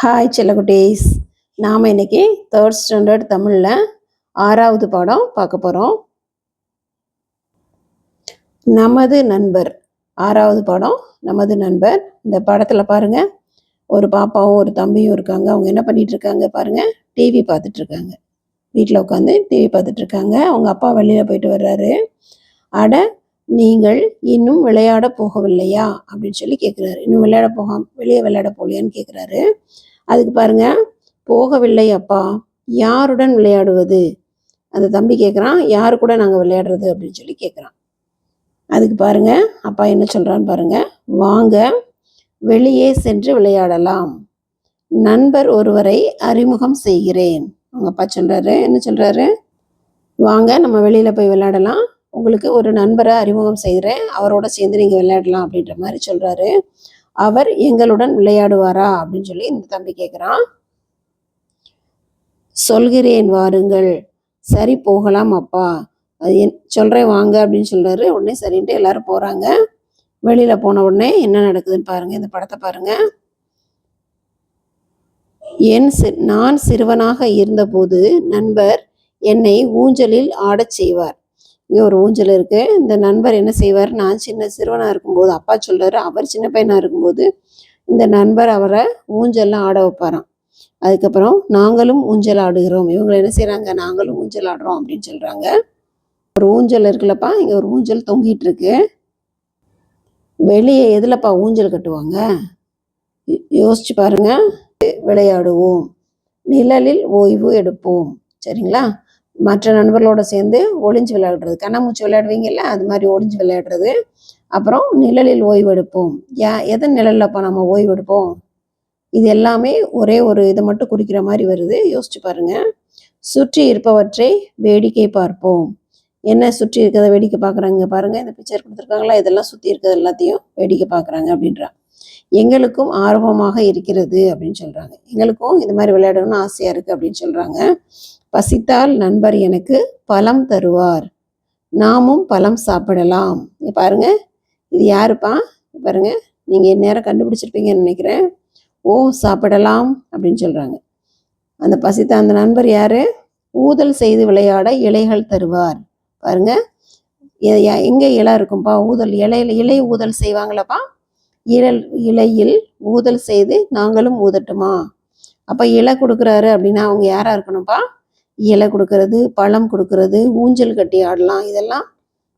Hi செல்லகுட்டீஸ் நாம் இன்னைக்கு third standard தமிழில் ஆறாவது பாடம் பார்க்க போகிறோம் நமது நண்பர். ஆறாவது பாடம் நமது நண்பர். இந்த படத்தில் பாருங்க. ஒரு பாப்பாவும் ஒரு தம்பியும் இருக்காங்க. அவங்க என்ன பண்ணிகிட்ருக்காங்க இருக்காங்க டிவி பார்த்துட்ருக்காங்க வீட்டில் உட்காந்து டிவி பார்த்துட்ருக்காங்க அவங்க அப்பா வெளியில் போயிட்டு வர்றாரு. அட நீங்கள் இன்னும் விளையாட போகவில்லையா? அப்படின்னு சொல்லி கேட்குறாரு இன்னும் விளையாட போக வெளியே விளையாட போகலையான்னு கேட்குறாரு அதுக்கு பாருங்க போகவில்லை அப்பா யாருடன் விளையாடுவது? அந்த தம்பி கேட்குறான் யாரு கூட நாங்கள் விளையாடுறது? அப்படின்னு சொல்லி கேட்குறான் அதுக்கு பாருங்க அப்பா என்ன சொல்கிறான்னு பாருங்க வாங்க வெளியே சென்று விளையாடலாம். நண்பர் ஒருவரை அறிமுகம் செய்கிறேன். அவங்க அப்பா சொல்கிறாரு என்ன சொல்கிறாரு வாங்க நம்ம வெளியில் போய் விளையாடலாம். உங்களுக்கு ஒரு நண்பரை அறிமுகம் செய்கிறேன். அவரோட சேர்ந்து நீங்கள் விளையாடலாம். அப்படின்ற மாதிரி சொல்கிறாரு அவர் எங்களுடன் விளையாடுவாரா? அப்படின்னு சொல்லி இந்த தம்பி கேட்குறான் சொல்கிறேன் வாருங்கள். சரி போகலாம் அப்பா. அது என் சொல்கிறேன் வாங்க அப்படின்னு சொல்கிறாரு உடனே சரின்ட்டு எல்லாரும் போகிறாங்க வெளியில் போன உடனே என்ன நடக்குதுன்னு பாருங்கள் இந்த படத்தை பாருங்கள் என் சி நான் சிறுவனாக இருந்தபோது நண்பர் என்னை ஊஞ்சலில் ஆடச் செய்வார். இங்கே ஒரு ஊஞ்சல் இருக்குது இந்த நண்பர் என்ன செய்வார்? நான் சின்ன சிறுவனாக இருக்கும்போது அப்பா சொல்கிறார் அவர் சின்ன பையனாக இருக்கும்போது இந்த நண்பர் அவரை ஊஞ்சல்லாம் ஆட வைப்பாராம். அதுக்கப்புறம் நாங்களும் ஊஞ்சல் ஆடுகிறோம். இவங்க என்ன செய்கிறாங்க நாங்களும் ஊஞ்சல் ஆடுறோம் அப்படின்னு சொல்கிறாங்க ஒரு ஊஞ்சல் இருக்குல்லப்பா இங்கே ஒரு ஊஞ்சல் தொங்கிட்டு இருக்கு. வெளியே எதுலப்பா ஊஞ்சல் கட்டுவாங்க? யோ- யோசிச்சு பாருங்க. விளையாடுவோம். நிழலில் ஓய்வு எடுப்போம். சரிங்களா? மற்ற நண்பர்களோட சேர்ந்து ஒளிஞ்சு விளையாடுறது. கண்ணாமூச்சி விளையாடுவீங்கல்ல அது மாதிரி ஒளிஞ்சு விளையாடுறது. அப்புறம் நிழலில் ஓய்வெடுப்போம் ஏ யா எதன் நிழல்லப்பா நம்ம ஓய்வெடுப்போம் இது எல்லாமே ஒரே ஒரு இதை மட்டும் குறிக்கிற மாதிரி வருது. யோசிச்சு பாருங்க. சுற்றி இருப்பவற்றை வேடிக்கை பார்ப்போம். என்ன சுற்றி இருக்கிறத வேடிக்கை பார்க்குறாங்க பாருங்க. இந்த பிக்சர் கொடுத்துருக்காங்களா? இதெல்லாம் சுற்றி இருக்கிறது எல்லாத்தையும் வேடிக்கை பார்க்குறாங்க அப்படின்றா. எங்களுக்கும் ஆர்வமாக இருக்கிறது அப்படின்னு சொல்றாங்க. எங்களுக்கும் இது மாதிரி விளையாடணும்னு ஆசையாக இருக்கு அப்படின்னு சொல்றாங்க. பசித்தால் நண்பர் எனக்கு பழம் தருவார். நாமும் பழம் சாப்பிடலாம். பாருங்க. இது யாருப்பா? பாருங்க. நீங்க நேரம் கண்டுபிடிச்சிருப்பீங்கன்னு நினைக்கிறேன். ஓ சாப்பிடலாம் அப்படின்னு சொல்றாங்க. அந்த பசித்த அந்த நண்பர் யாரு? ஊதல் செய்து விளையாட இலைகள் தருவார். பாருங்க. எங்கே இலை இருக்கும்பா? ஊதல் இலையில இலை ஊதல் செய்வாங்களப்பா? இழல் இலையில் ஊதல் செய்து நாங்களும் ஊதட்டுமா? அப்போ இலை கொடுக்குறாரு அப்படின்னா அவங்க யாராக இருக்கணும்ப்பா? இலை கொடுக்கறது பழம் கொடுக்கறது ஊஞ்சல் கட்டி ஆடலாம். இதெல்லாம்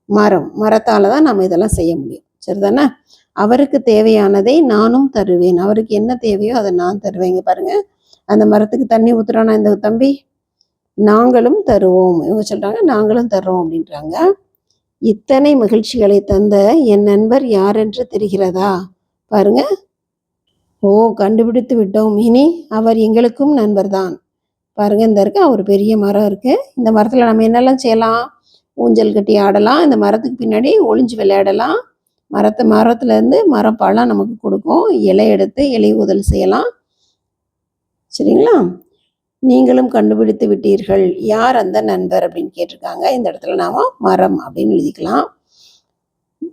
மரம். மரத்தால் தான் நம்ம இதெல்லாம் செய்ய முடியும். சரிதானே? அவருக்கு தேவையானதை நானும் தருவேன். அவருக்கு என்ன தேவையோ அதை நான் தருவேங்க பாருங்க. அந்த மரத்துக்கு தண்ணி ஊற்றுறானா இந்த தம்பி? நாங்களும் தருவோம். இவங்க சொல்கிறாங்க நாங்களும் தர்றோம் அப்படின்றாங்க. இத்தனை மகிழ்ச்சிகளை தந்த என் நண்பர் யார் என்று தெரிகிறதா? பாருங்க. ஓ கண்டுபிடித்து விட்டோம். இனி அவர் எங்களுக்கும் நண்பர்தான். பாருங்க இந்த இருக்க ஒரு பெரிய மரம் இருக்கு. இந்த மரத்தில் நம்ம என்னெல்லாம் செய்யலாம்? ஊஞ்சல் கட்டி ஆடலாம். இந்த மரத்துக்கு பின்னாடி ஒளிஞ்சு விளையாடலாம். மரத்தை மரத்துலேருந்து மரம் பழம் நமக்கு கொடுக்கும். இலை எடுத்து இலை உதல் செய்யலாம். சரிங்களா? நீங்களும் கண்டுபிடித்து விட்டீர்கள். யார் அந்த நண்பர் அப்படின்னு கேட்டிருக்காங்க. இந்த இடத்துல நாம் மரம் அப்படின்னு எழுதிக்கலாம்.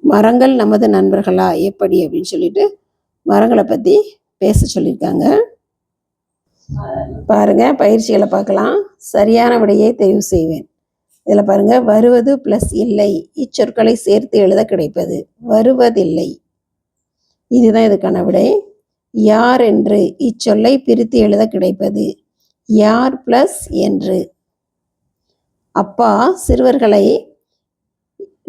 மரங்கள் நமது நண்பர்களா? எப்படி? அப்படின்னு சொல்லிட்டு மரங்களை பற்றி பேச சொல்லியிருக்காங்க. பாருங்க பயிற்சிகளை பார்க்கலாம். சரியான விடையை தெரிவு செய்வேன். இதில் பாருங்க வருவது ப்ளஸ் இல்லை. இச்சொற்களை சேர்த்து எழுத கிடைப்பது. வருவதில்லை. இதுதான் இதுக்கான விடை. யார் என்று இச்சொல்லை பிரித்து எழுத கிடைப்பது. யார் ப்ளஸ் என்று. அப்பா சிறுவர்களை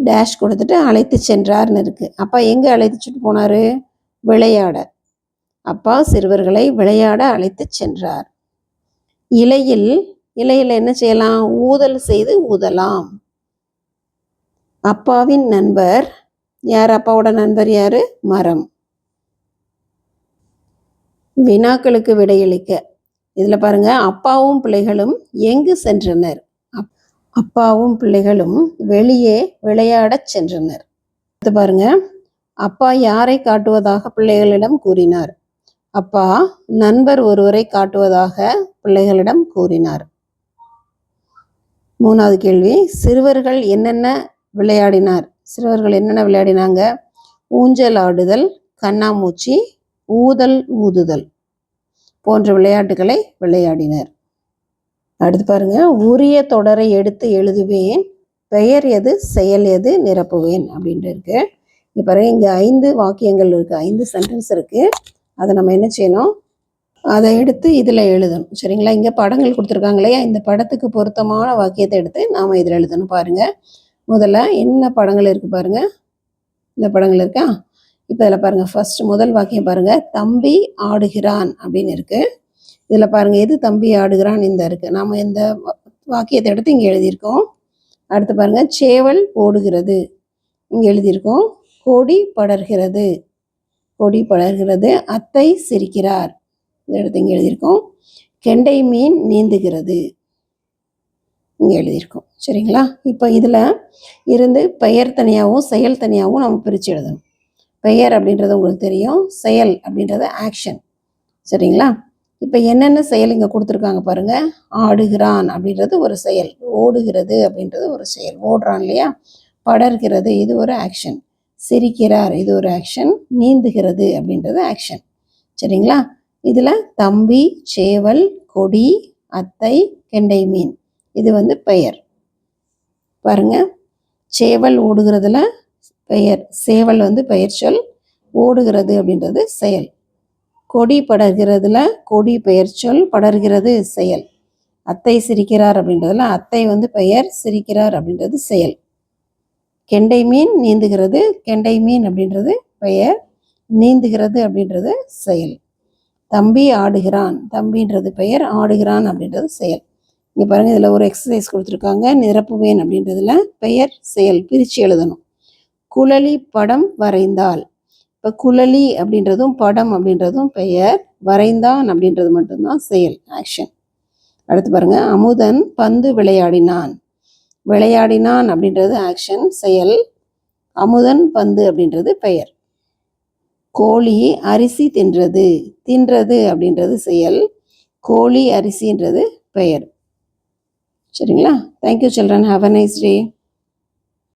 டேஷ் கொடுத்துட்டு அழைத்து சென்றார்னு இருக்கு. அப்பா எங்கே அழைத்துச்சுட்டு போனாரு? விளையாட. அப்பா சிறுவர்களை விளையாட அழைத்து சென்றார். இலையில் இலையில் என்ன செய்யலாம்? ஊதல் செய்து ஊதலாம். அப்பாவின் நண்பர். யார்? அப்பாவோட நண்பர் யார்? மரம். வினாக்களுக்கு விடையளிக்க. இதில் பாருங்க அப்பாவும் பிள்ளைகளும் எங்கு சென்றனர்? அப்பாவும் பிள்ளைகளும் வெளியே விளையாடச் சென்றனர். அடுத்து பாருங்க அப்பா யாரை காட்டுவதாக பிள்ளைகளிடம் கூறினார்? அப்பா நண்பர் ஒருவரை காட்டுவதாக பிள்ளைகளிடம் கூறினார். மூணாவது கேள்வி சிறுவர்கள் என்னென்ன விளையாடினார்? சிறுவர்கள் என்னென்ன விளையாடினாங்க? ஊஞ்சல் ஆடுதல் கண்ணாமூச்சி ஊதல் ஊதுதல் போன்ற விளையாட்டுகளை விளையாடினர். அடுத்து பாருங்க உரிய தொடரை எடுத்து எழுதுவேன் பெயர் எது செயல் எது நிரப்புவேன் அப்படின்ட்டு இருக்கு. இப்போ பாருங்க இங்கே ஐந்து வாக்கியங்கள் இருக்கு ஐந்து சென்டென்ஸ் இருக்கு. அதை நம்ம என்ன செய்யணும்? அதை எடுத்து இதில் எழுதணும். சரிங்களா? இங்கே படங்கள் கொடுத்துருக்காங்க இல்லையா? இந்த படத்துக்கு பொருத்தமான வாக்கியத்தை எடுத்து நாம் இதில் எழுதணும் பாருங்க. முதல்ல என்ன படங்கள் இருக்கு பாருங்க? இந்த படங்கள் இருக்கா? இப்போ இதில் பாருங்க ஃபர்ஸ்ட் முதல் வாக்கியம் பாருங்க தம்பி ஆடுகிறான் அப்படின்னு இருக்கு. இதில் பாருங்கள் எது தம்பி ஆடுகிறான் இந்த இருக்குது நாம் இந்த வாக்கியத்தை எடுத்து இங்கே எழுதியிருக்கோம். அடுத்து பாருங்கள் சேவல் ஓடுகிறது இங்கே எழுதியிருக்கோம் கொடி படர்கிறது. கொடி படர்கிறது அத்தை சிரிக்கிறார். இந்த இடத்து இங்கே எழுதியிருக்கோம். கெண்டை மீன் நீந்துகிறது. இங்கே எழுதியிருக்கோம். சரிங்களா? இப்போ இதில் இருந்து பெயர் தனியாகவும் செயல் தனியாகவும் நம்ம பிரித்து எழுதணும். பெயர் அப்படின்றது உங்களுக்கு தெரியும் செயல் அப்படின்றது ஆக்ஷன் சரிங்களா? இப்போ என்னென்ன செயல் இங்கே கொடுத்துருக்காங்க பாருங்க. ஆடுகிறான் அப்படின்றது ஒரு செயல். ஓடுகிறது அப்படின்றது ஒரு செயல். ஓடுறான் இல்லையா? படர்கிறது இது ஒரு ஆக்ஷன் சிரிக்கிறார் இது ஒரு ஆக்ஷன் நீந்துகிறது அப்படின்றது ஆக்ஷன் சரிங்களா? இதில் தம்பி சேவல் கொடி அத்தை கெண்டை மீன். இது வந்து பெயர். பாருங்க. சேவல் ஓடுகிறதுல பெயர். சேவல் வந்து பெயர் சொல். ஓடுகிறது அப்படின்றது செயல். கொடி படர்கிறதுல கொடி பெயர் சொல் படர்கிறது செயல். அத்தை சிரிக்கிறார் அப்படின்றதுல அத்தை வந்து பெயர் சிரிக்கிறார் அப்படின்றது செயல். கெண்டை மீன் நீந்துகிறது கெண்டை மீன் அப்படின்றது பெயர் நீந்துகிறது அப்படின்றது செயல். தம்பி ஆடுகிறான் தம்பின்றது பெயர் ஆடுகிறான் அப்படின்றது செயல். இங்கே பாருங்கள் இதில் ஒரு எக்ஸசைஸ் கொடுத்துருக்காங்க. நிரப்புவேன் அப்படின்றதுல பெயர் செயல் பிரித்து எழுதணும். குழலி படம் வரைந்தால் இப்போ குழலி அப்படின்றதும் படம் அப்படின்றதும் பெயர் வரைந்தான் அப்படின்றது மட்டும்தான் செயல் ஆக்ஷன் அடுத்து பாருங்க அமுதன் பந்து விளையாடினான். விளையாடினான் அப்படின்றது ஆக்ஷன் செயல். அமுதன் பந்து அப்படின்றது பெயர். கோழி அரிசி தின்றது தின்றது அப்படின்றது செயல். கோழி அரிசின்றது பெயர். சரிங்களா? Thank you children have a nice day